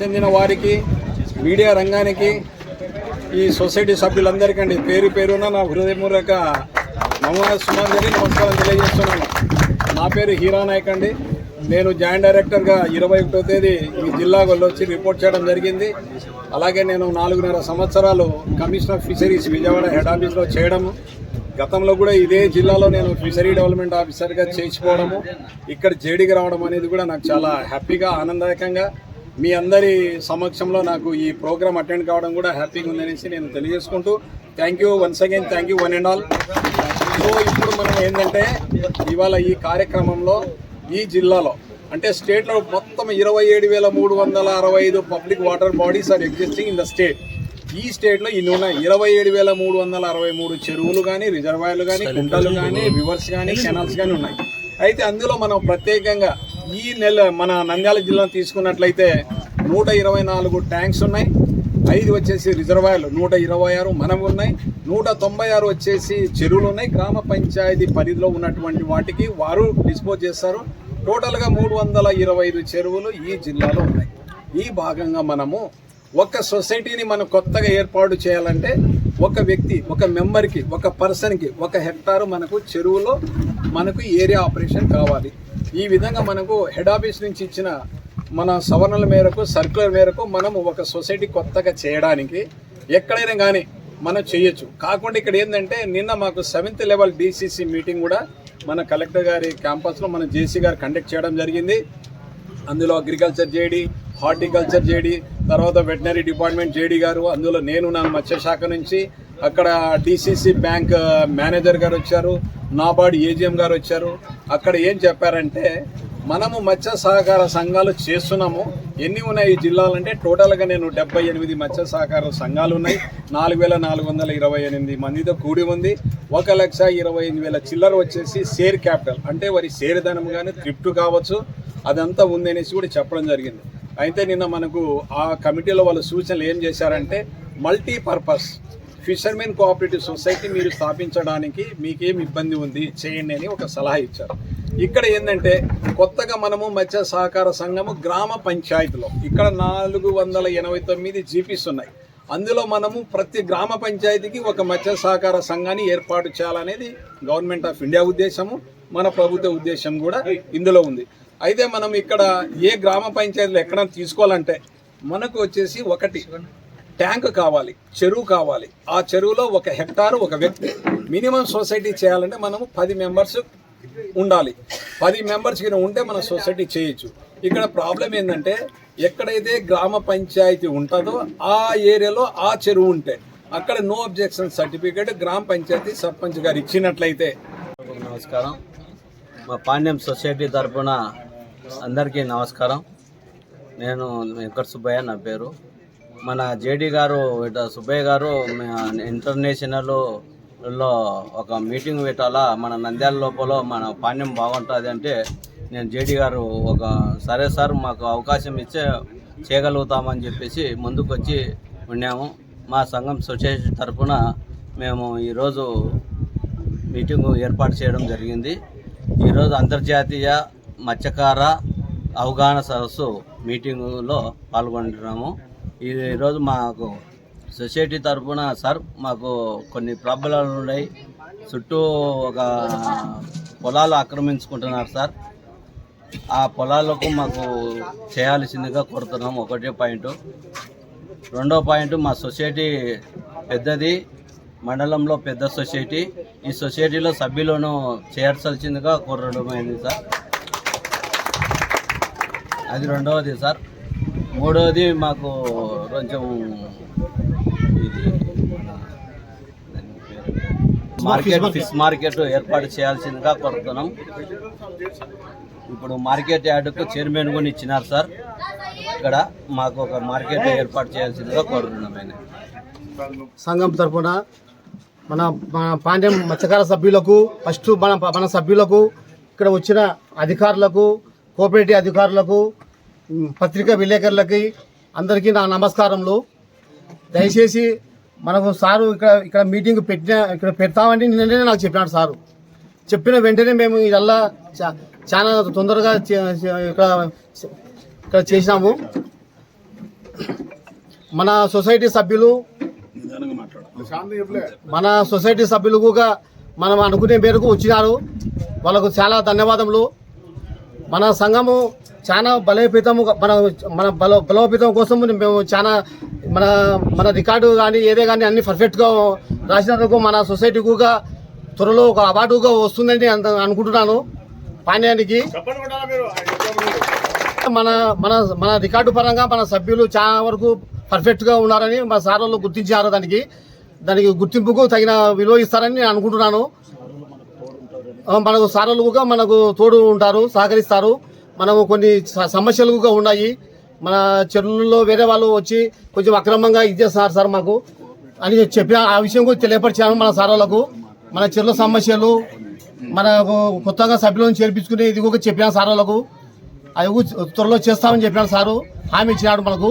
చెందిన వారికి మీడియా రంగానికి ఈ సొసైటీ సభ్యులందరికండి పేరు పేరున నా హృదయపూర్వక నమో సుమాంజలి నమస్కారం తెలియజేస్తున్నాను. నా పేరు హీరా నాయక్ అండి. నేను జాయింట్ డైరెక్టర్గా ఇరవై ఒకటో తేదీ ఈ జిల్లా వచ్చి రిపోర్ట్ చేయడం జరిగింది. అలాగే నేను నాలుగున్నర సంవత్సరాలు కమిషనర్ ఫిషరీస్ విజయవాడ హెడ్ ఆఫీస్లో చేయడము. గతంలో కూడా ఇదే జిల్లాలో నేను ఫిషరీ డెవలప్మెంట్ ఆఫీసర్గా చేర్చుకోవడము ఇక్కడ జేడీకి రావడం అనేది కూడా నాకు చాలా హ్యాపీగా ఆనందదాయకంగా మీ అందరి సమక్షంలో నాకు ఈ ప్రోగ్రామ్ అటెండ్ కావడం కూడా హ్యాపీగా ఉందనేసి నేను తెలియజేసుకుంటూ thank you once again thank you one and all so ఇప్పుడు మనం ఏంటంటే ఇవాళ ఈ కార్యక్రమంలో ఈ జిల్లాలో అంటే స్టేట్లో మొత్తం ఇరవై ఏడు వేల మూడు వందల అరవై ఐదు public water bodies are existing in the state ఈ స్టేట్లో ఇన్ని ఉన్నాయి. ఇరవై ఏడు వేల మూడు వందల అరవై మూడు చెరువులు కానీ రిజర్వాయర్లు కానీ కుంటలు కానీ రివర్స్ కానీ కెనాల్స్ కానీ ఉన్నాయి. అయితే అందులో మనం ప్రత్యేకంగా ఈ నెల మన నంద్యాల జిల్లాను తీసుకున్నట్లయితే నూట ఇరవై నాలుగు ట్యాంక్స్ ఉన్నాయి. ఐదు వచ్చేసి రిజర్వాయర్లు నూట ఇరవై ఆరు మనవి ఉన్నాయి. నూట తొంభై ఆరు వచ్చేసి చెరువులు ఉన్నాయి. గ్రామ పంచాయతీ పరిధిలో ఉన్నటువంటి వాటికి వారు డిస్పోజ్ చేస్తారు. టోటల్గా మూడు వందల ఇరవై ఐదు చెరువులు ఈ జిల్లాలో ఉన్నాయి. ఈ భాగంగా మనము ఒక సొసైటీని మనం కొత్తగా ఏర్పాటు చేయాలంటే ఒక వ్యక్తి ఒక మెంబర్కి ఒక పర్సన్కి ఒక హెక్టారు మనకు చెరువులో మనకు ఏరియా ఆపరేషన్ కావాలి. ఈ విధంగా మనకు హెడ్ ఆఫీస్ నుంచి ఇచ్చిన మన సవరణల మేరకు సర్కులర్ మేరకు మనం ఒక సొసైటీ కొత్తగా చేయడానికి ఎక్కడైనా కానీ మనం చేయొచ్చు. కాకుండా ఇక్కడ ఏంటంటే నిన్న మాకు సెవెంత్ లెవెల్ డీసీసీ మీటింగ్ కూడా మన కలెక్టర్ గారి క్యాంపస్లో మన జేసీ గారు కండక్ట్ చేయడం జరిగింది. అందులో అగ్రికల్చర్ జేడీ హార్టికల్చర్ జేడీ తర్వాత వెటనరీ డిపార్ట్మెంట్ జేడీ గారు అందులో నేను నా మత్స్యశాఖ నుంచి. అక్కడ డిసిసి బ్యాంక్ మేనేజర్ గారు వచ్చారు నాబార్డ్ ఏజిఎం గారు వచ్చారు. అక్కడ ఏం చెప్పారంటే మనము మత్స్య సహకార సంఘాలు చేస్తున్నాము. ఎన్ని ఉన్నాయి ఈ జిల్లాలంటే టోటల్గా నేను డెబ్బై ఎనిమిది మత్స్య సహకార సంఘాలు ఉన్నాయి. నాలుగు వేల నాలుగు వందల ఇరవై ఎనిమిది మందితో కూడి ఉంది. ఒక లక్ష ఇరవై ఎనిమిది వేల చిల్లర వచ్చేసి షేర్ క్యాపిటల్ అంటే వారి షేర్ ధనం కానీ త్రిప్టు కావచ్చు. అదంతా ఉంది అనేసి కూడా చెప్పడం జరిగింది. అయితే నిన్న మనకు ఆ కమిటీలో వాళ్ళ సూచనలు ఏం చేశారంటే మల్టీపర్పస్ ఫిషర్మెన్ కోఆపరేటివ్ సొసైటీ మీరు స్థాపించడానికి మీకేం ఇబ్బంది ఉంది చేయండి అని ఒక సలహా ఇచ్చారు. ఇక్కడ ఏంటంటే కొత్తగా మనము మత్స్య సహకార సంఘము గ్రామ పంచాయతీలో ఇక్కడ నాలుగు వందల ఎనభై తొమ్మిది జీపీస్ ఉన్నాయి. అందులో మనము ప్రతి గ్రామ పంచాయతీకి ఒక మత్స్య సహకార సంఘాన్ని ఏర్పాటు చేయాలనేది గవర్నమెంట్ ఆఫ్ ఇండియా ఉద్దేశము మన ప్రభుత్వ ఉద్దేశం కూడా ఇందులో ఉంది. అయితే మనం ఇక్కడ ఏ గ్రామ పంచాయతీలు ఎక్కడ తీసుకోవాలంటే మనకు వచ్చేసి ఒకటి ట్యాంక్ కావాలి చెరువు కావాలి. ఆ చెరువులో ఒక హెక్టారు ఒక వ్యక్తి. మినిమం సొసైటీ చేయాలంటే మనము పది మెంబర్స్ ఉండాలి. పది మెంబర్స్ కింద ఉంటే మన సొసైటీ చేయొచ్చు. ఇక్కడ ప్రాబ్లం ఏంటంటే ఎక్కడైతే గ్రామ పంచాయతీ ఉంటుందో ఆ ఏరియాలో ఆ చెరువు ఉంటే అక్కడ నో అబ్జెక్షన్ సర్టిఫికేట్ గ్రామ పంచాయతీ సర్పంచ్ గారు ఇచ్చినట్లయితే. నమస్కారం. మా పాండ్యం సొసైటీ తరఫున అందరికీ నమస్కారం. నేను వెంకట సుబ్బయ్య నా పేరు. మన జేడి గారు ఇట సుబ్బయ్య గారు ఇంటర్నేషనల్లో ఒక మీటింగ్ పెట్టాలా? మన నంద్యాల లోపల మన పాండ్యం బాగుంటుంది అంటే నేను జేడి గారు ఒక సరే సార్ మాకు అవకాశం ఇచ్చే చేయగలుగుతామని చెప్పేసి ముందుకు వచ్చి ఉన్నాము. మా సంఘం సొసైటీ తరఫున మేము ఈరోజు మీటింగ్ ఏర్పాటు చేయడం జరిగింది. ఈరోజు అంతర్జాతీయ మత్స్యకార అవగాహన సదస్సు మీటింగులో పాల్గొంటున్నాము. ఈరోజు మాకు సొసైటీ తరఫున సార్ మాకు కొన్ని ప్రాబ్లాలు ఉన్నాయి. చుట్టూ ఒక పొలాలు ఆక్రమించుకుంటున్నారు సార్. ఆ పొలాలకు మాకు చేయాల్సిందిగా కోరుతున్నాం. ఒకటే పాయింట్. రెండో పాయింట్ మా సొసైటీ పెద్దది. మండలంలో పెద్ద సొసైటీ. ఈ సొసైటీలో సభ్యులను చేర్చాల్సిందిగా కోరడమైంది సార్. అది రెండవది సార్. మూడవది మాకు కొంచెం ఇది మార్కెట్ ఫిష్ మార్కెట్ ఏర్పాటు చేయాల్సిందిగా కోరుతున్నాం. ఇప్పుడు మార్కెట్ యార్డుకు చైర్మన్ కూడా ఇచ్చినారు సార్. ఇక్కడ మాకు ఒక మార్కెట్ ఏర్పాటు చేయాల్సిందిగా కోరుతున్నాం ఆయన. సంఘం తరఫున మన మన పాండ్యం మత్స్యకార సభ్యులకు ఫస్ట్ మన మన సభ్యులకు ఇక్కడ వచ్చిన అధికారులకు కోఆపరేటివ్ అధికారులకు పత్రికా విలేకరులకి అందరికీ నా నమస్కారములు. దయచేసి మనకు సారు ఇక్కడ ఇక్కడ మీటింగ్ పెట్టిన ఇక్కడ పెడతామని నిన్ననే నాకు చెప్పినాడు సారు. చెప్పిన వెంటనే మేము ఇదల్లా చా- చాలా తొందరగా చే- ఇక్కడ ఇక్కడ చేసినాము. మన సొసైటీ సభ్యులు మన సొసైటీ సభ్యులు కూడా మనం అనుకునే మేరకు వచ్చినారు. వాళ్ళకు చాలా ధన్యవాదములు. మన సంఘము చాలా బలోపేతము మన మన బల బలోపేతం కోసం మేము చాలా మన మన రికార్డు కానీ ఏదే కానీ అన్ని పర్ఫెక్ట్గా రాసినందుకు మన సొసైటీ కూడా త్వరలో ఒక అవార్డుగా వస్తుందని అంత అనుకుంటున్నాను. పాండ్యానికి మన మన మన రికార్డు పరంగా మన సభ్యులు చాలా వరకు పర్ఫెక్ట్గా ఉన్నారని మా సార్ వాళ్ళు గుర్తించారు దానికి. దానికి గుర్తింపుకు తగిన విలువ ఇస్తారని నేను అనుకుంటున్నాను మనకు సార్లు కూడా మనకు తోడు ఉంటారు సహకరిస్తారు. మనము కొన్ని సమస్యలుగా సమస్యలు కూడా ఉన్నాయి. మన చెరువుల్లో వేరే వాళ్ళు వచ్చి కొంచెం అక్రమంగా ఇది సార్ సార్ మాకు అని చెప్పిన ఆ విషయం కూడా తెలియపరిచాను మన సార్లకు మన చెరువుల సమస్యలు మన కొత్తగా సభ్యులను చేర్పించుకుని ఇది కూడా చెప్పిన సార్లకు అవి త్వరలో చేస్తామని చెప్పినాడు సారు. హామీ ఇచ్చినాడు మనకు.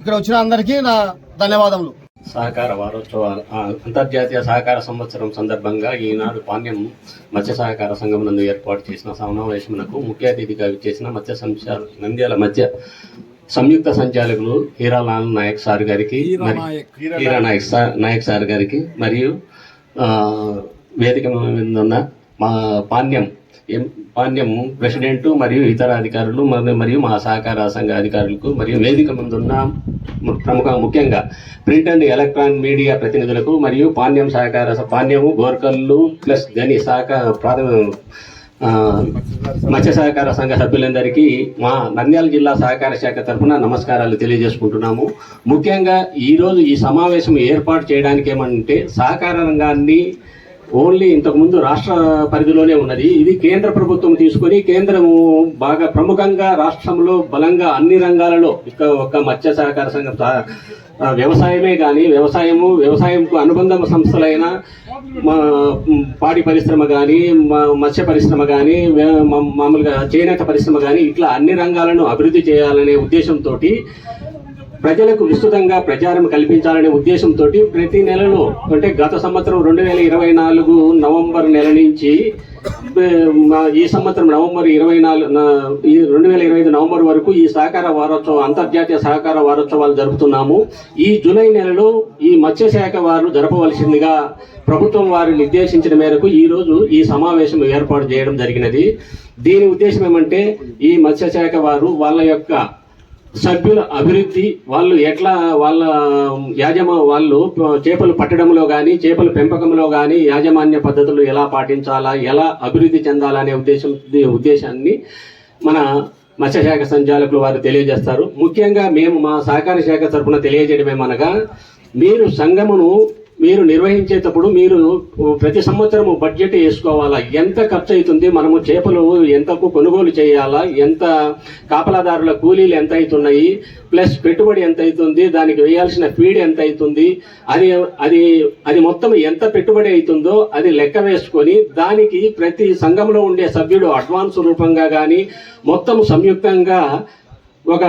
ఇక్కడ వచ్చిన అందరికీ నా ధన్యవాదములు. సహకార వారోత్సవాలు అంతర్జాతీయ సహకార సంవత్సరం సందర్భంగా ఈనాడు పాణ్యం మత్స్య సహకార సంఘం నందు ఏర్పాటు చేసిన సమావేశమునకు ముఖ్య అతిథిగా చేసిన మత్స్య సంచార నంద్యాల మధ్య సంయుక్త సంచాలకులు హీరాలాల్ నాయక్ సార్ గారికి హీరా నాయక్. నాయక్ సార్ గారికి మరియు ఆ, వేదిక ఉన్న మా పాణ్యం పాణ్యం ప్రెసిడెంట్ మరియు ఇతర అధికారులు మరి- మరియు మా సహకార సంఘ అధికారులకు మరియు వేదిక ముందున్న ప్రముఖ ముఖ్యంగా ప్రింట్ అండ్ ఎలక్ట్రాన్ మీడియా ప్రతినిధులకు మరియు పాణ్యం సహకార పాణ్యము గోర్కల్లు ప్లస్ గని సహకార ప్రాథమిక మత్స్య సహకార సంఘ సభ్యులందరికీ మా నంద్యాల జిల్లా సహకార శాఖ తరఫున నమస్కారాలు తెలియజేసుకుంటున్నాము. ముఖ్యంగా ఈరోజు ఈ సమావేశం ఏర్పాటు చేయడానికి ఏమంటే సహకార రంగాన్ని ఓన్లీ ఇంతకుముందు రాష్ట్ర పరిధిలోనే ఉన్నది. ఇది కేంద్ర ప్రభుత్వం తీసుకొని కేంద్రము బాగా ప్రముఖంగా రాష్ట్రంలో బలంగా అన్ని రంగాలలో ఇక ఒక మత్స్య సహకార సంఘం వ్యవసాయమే కానీ వ్యవసాయము వ్యవసాయంకు అనుబంధ సంస్థలైన మా పాడి పరిశ్రమ కానీ మత్స్య పరిశ్రమ కానీ మామూలుగా చేనేత పరిశ్రమ కానీ ఇట్లా అన్ని రంగాలను అభివృద్ధి చేయాలనే ఉద్దేశంతో ప్రజలకు విస్తృతంగా ప్రచారం కల్పించాలనే ఉద్దేశంతో ప్రతి నెలలో అంటే గత సంవత్సరం రెండు వేల ఇరవై నాలుగు నవంబర్ నెల నుంచి ఈ సంవత్సరం నవంబర్ ఇరవై నాలుగు రెండు వేల ఇరవై ఐదు నవంబర్ వరకు ఈ సహకార వారోత్సవం అంతర్జాతీయ సహకార వారోత్సవాలు జరుపుతున్నాము. ఈ జూలై నెలలో ఈ మత్స్యశాఖ వారు జరపవలసిందిగా ప్రభుత్వం వారు నిర్దేశించిన మేరకు ఈరోజు ఈ సమావేశం ఏర్పాటు చేయడం జరిగినది. దీని ఉద్దేశం ఏమంటే ఈ మత్స్యశాఖ వారు వాళ్ళ యొక్క సభ్యుల అభివృద్ధి వాళ్ళు ఎట్లా వాళ్ళ యాజమా వాళ్ళు చేపలు పట్టడంలో కానీ చేపల పెంపకంలో కానీ యాజమాన్య పద్ధతులు ఎలా పాటించాలా ఎలా అభివృద్ధి చెందాలనే ఉద్దేశం ఉద్దేశాన్ని మన మత్స్యశాఖ సంచాలకులు వారు తెలియజేస్తారు. ముఖ్యంగా మేము మా సహకార శాఖ తరఫున తెలియజేయడం ఏమనగా మీరు సంఘమును మీరు నిర్వహించేటప్పుడు మీరు ప్రతి సంవత్సరము బడ్జెట్ వేసుకోవాలా? ఎంత ఖర్చు అవుతుంది? మనము చేపలు ఎంతకు కొనుగోలు చేయాలా? ఎంత కాపలాదారుల కూలీలు ఎంత అవుతున్నాయి? ప్లస్ పెట్టుబడి ఎంత అవుతుంది? దానికి వేయాల్సిన ఫీడ్ ఎంత అవుతుంది? అది అది అది మొత్తం ఎంత పెట్టుబడి అవుతుందో అది లెక్క వేసుకొని దానికి ప్రతి సంఘంలో ఉండే సభ్యుడు అడ్వాన్స్ రూపంగా కానీ మొత్తం సంయుక్తంగా ఒక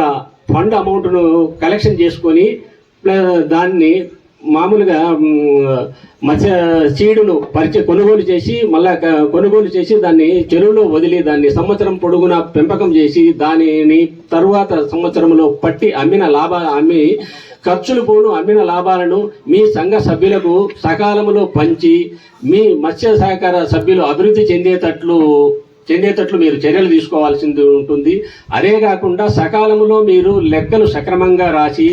ఫండ్ అమౌంట్ను కలెక్షన్ చేసుకొని దాన్ని మామూలుగా మత్స్య చీడును పరిచయ కొనుగోలు చేసి మళ్ళా కొనుగోలు చేసి దాన్ని చెరువులో వదిలి దాన్ని సంవత్సరం పొడుగున పెంపకం చేసి దానిని తరువాత సంవత్సరంలో పట్టి అమ్మిన లాభ అమ్మి ఖర్చులు పోను అమ్మిన లాభాలను మీ సంఘ సభ్యులకు సకాలంలో పంచి మీ మత్స్య సహకార సభ్యులు అభివృద్ధి చెందేటట్లు చెందేటట్లు మీరు చర్యలు తీసుకోవాల్సింది ఉంటుంది. అదే కాకుండా సకాలంలో మీరు లెక్కలు సక్రమంగా రాసి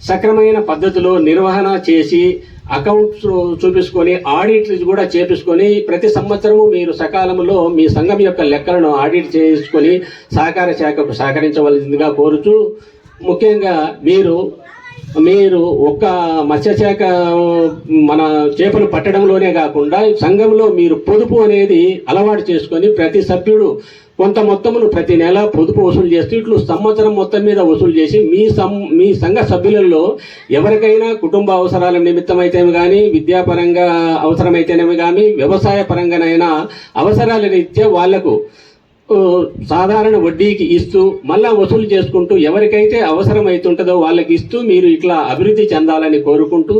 సక్రమైన పద్ధతిలో నిర్వహణ చేసి అకౌంట్స్ చూపించుకొని ఆడిట్లు కూడా చేపించుకొని ప్రతి సంవత్సరము మీరు సకాలంలో మీ సంఘం యొక్క లెక్కలను ఆడిట్ చేసుకొని సహకార శాఖకు సహకరించవలసిందిగా కోరుచు ముఖ్యంగా మీరు మీరు ఒక్క మత్స్యశాఖ మన చేపలు పట్టడంలోనే కాకుండా సంఘంలో మీరు పొదుపు అనేది అలవాటు చేసుకొని ప్రతి సభ్యుడు కొంత మొత్తమును ప్రతి నెల పొదుపు వసూలు చేస్తూ ఇట్లు సంవత్సరం మొత్తం మీద వసూలు చేసి మీ సం మీ సంఘ సభ్యులలో ఎవరికైనా కుటుంబ అవసరాల నిమిత్తమైతేమి కానీ విద్యాపరంగా అవసరమైతేనేమి కానీ వ్యవసాయ పరంగానైనా అవసరాల రీత్యా వాళ్ళకు సాధారణ వడ్డీకి ఇస్తూ మళ్ళా వసూలు చేసుకుంటూ ఎవరికైతే అవసరమైతుంటుందో వాళ్ళకి ఇస్తూ మీరు ఇట్లా అభివృద్ధి చెందాలని కోరుకుంటూ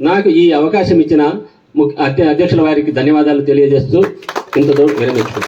నాకు ఈ అవకాశం ఇచ్చిన ముఖ్య- అధ్య- అధ్యక్షుల వారికి ధన్యవాదాలు తెలియజేస్తూ ఇంతతో విరమించుకుంటాను